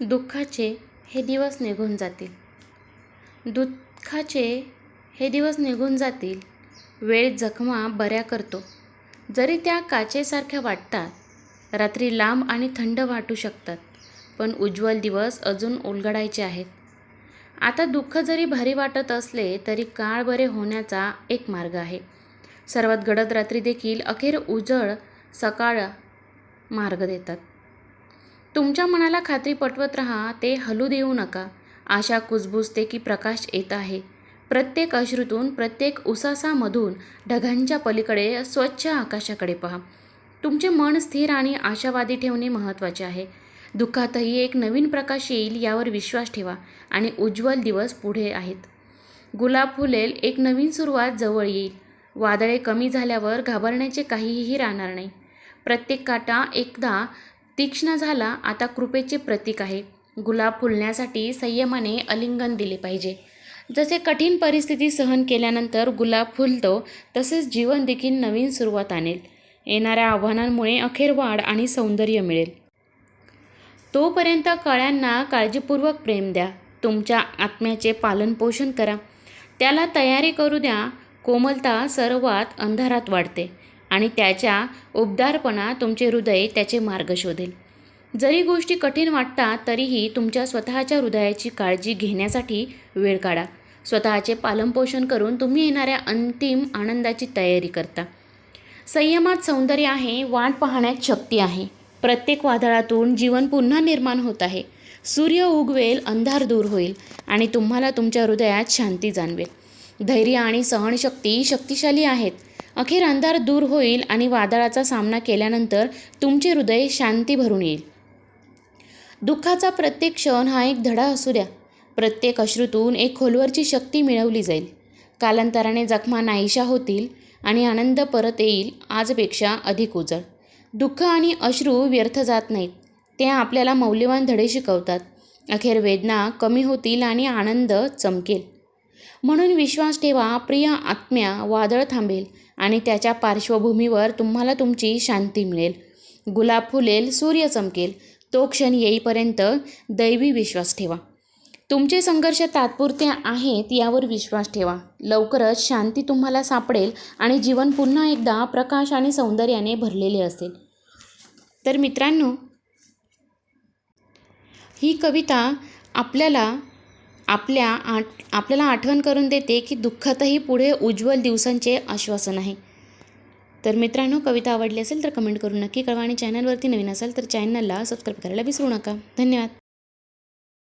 दुःखाचे हे दिवस निघून जातील. दुःखाचे हे दिवस निघून जातील. वेळ जखमा बऱ्या करतो. जरी त्या काचेसारख्या वाटतात रात्री लांब आणि थंड वाटू शकतात पण उज्ज्वल दिवस अजून उलगडायचे आहेत. आता दुःख जरी भारी वाटत असले तरी काळ बरे होण्याचा एक मार्ग आहे. सर्वात गडद रात्री देखील अखेर उजळ सकाळ मार्ग देतात. तुमच्या मनाला खात्री पटवत राहा ते हलू देऊ नका. आशा कुजबुजते की प्रकाश येत आहे. प्रत्येक अश्रूतून प्रत्येक उसासामधून ढगांच्या पलीकडे स्वच्छ आकाशाकडे पहा. तुमचे मन स्थिर आणि आशावादी ठेवणे महत्त्वाचे आहे. दुःखातही एक नवीन प्रकाश येईल यावर विश्वास ठेवा आणि उज्ज्वल दिवस पुढे आहेत. गुलाब फुलेल एक नवीन सुरुवात जवळ येईल. वादळे कमी झाल्यावर घाबरण्याचे काहीही राहणार नाही. प्रत्येक काटा एकदा तीक्ष्ण झाला आता कृपेचे प्रतीक आहे. गुलाब फुलण्यासाठी संयमाने अलिंगन दिले पाहिजे. जसे कठीण परिस्थिती सहन केल्यानंतर गुलाब फुलतो तसेच जीवन देखील नवीन सुरुवात आणेल. येणाऱ्या आव्हानांमुळे अखेर वाढ आणि सौंदर्य मिळेल. तोपर्यंत कळ्यांना काळजीपूर्वक प्रेम द्या. तुमच्या आत्म्याचे पालनपोषण करा. त्याला तयारी करू द्या. कोमलता सर्वात अंधारात वाढते. आणि त्याच्या उबदारपणा तुमचे हृदय त्याचे मार्ग शोधेल. जरी गोष्टी कठीण वाटतात तरीही तुमच्या स्वतःच्या हृदयाची काळजी घेण्यासाठी वेळ काढा. स्वतःचे पालनपोषण करून तुम्ही येणाऱ्या अंतिम आनंदाची तयारी करता. संयमात सौंदर्य आहे वाट पाहण्यात शक्ती आहे. प्रत्येक वादळातून जीवन पुन्हा निर्माण होत आहे. सूर्य उगवेल अंधार दूर होईल आणि तुम्हाला तुमच्या हृदयात शांती जाणवेल. धैर्य आणि सहनशक्ती शक्तिशाली आहेत. अखेर अंधार दूर होईल आणि वादळाचा सामना केल्यानंतर तुमचे हृदय शांती भरून येईल. दुःखाचा प्रत्येक क्षण हा एक धडा असू द्या. प्रत्येक अश्रूतून एक खोलवरची शक्ती मिळवली जाईल. कालांतराने जखमा नाहीशा होतील आणि आनंद परत येईल आजपेक्षा अधिक उजळ. दुःख आणि अश्रू व्यर्थ जात नाहीत. ते आपल्याला मौल्यवान धडे शिकवतात. अखेर वेदना कमी होतील आणि आनंद चमकेल. म्हणून विश्वास ठेवा प्रिय आत्म्या वादळ थांबेल आणि त्याच्या पार्श्वभूमीवर तुम्हाला तुमची शांती मिळेल. गुलाब फुलेल सूर्य चमकेल तो क्षण येईपर्यंत दैवी विश्वास ठेवा. तुमचे संघर्ष तात्पुरते आहेत यावर विश्वास ठेवा. लवकरच शांती तुम्हाला सापडेल आणि जीवन पुन्हा एकदा प्रकाश आणि सौंदर्याने भरलेले असेल. तर मित्रांनो ही कविता आपल्याला आपल्या आठ आपल्याला आठवण करून देते की दुःखातही पुढे उज्ज्वल दिवसांचे आश्वासन आहे. तर मित्रांनो कविता आवडली असेल तर कमेंट करून नक्की कळवा आणि चॅनलवरती नवीन असेल तर चॅनलला सबस्क्राईब करायला विसरू नका. धन्यवाद.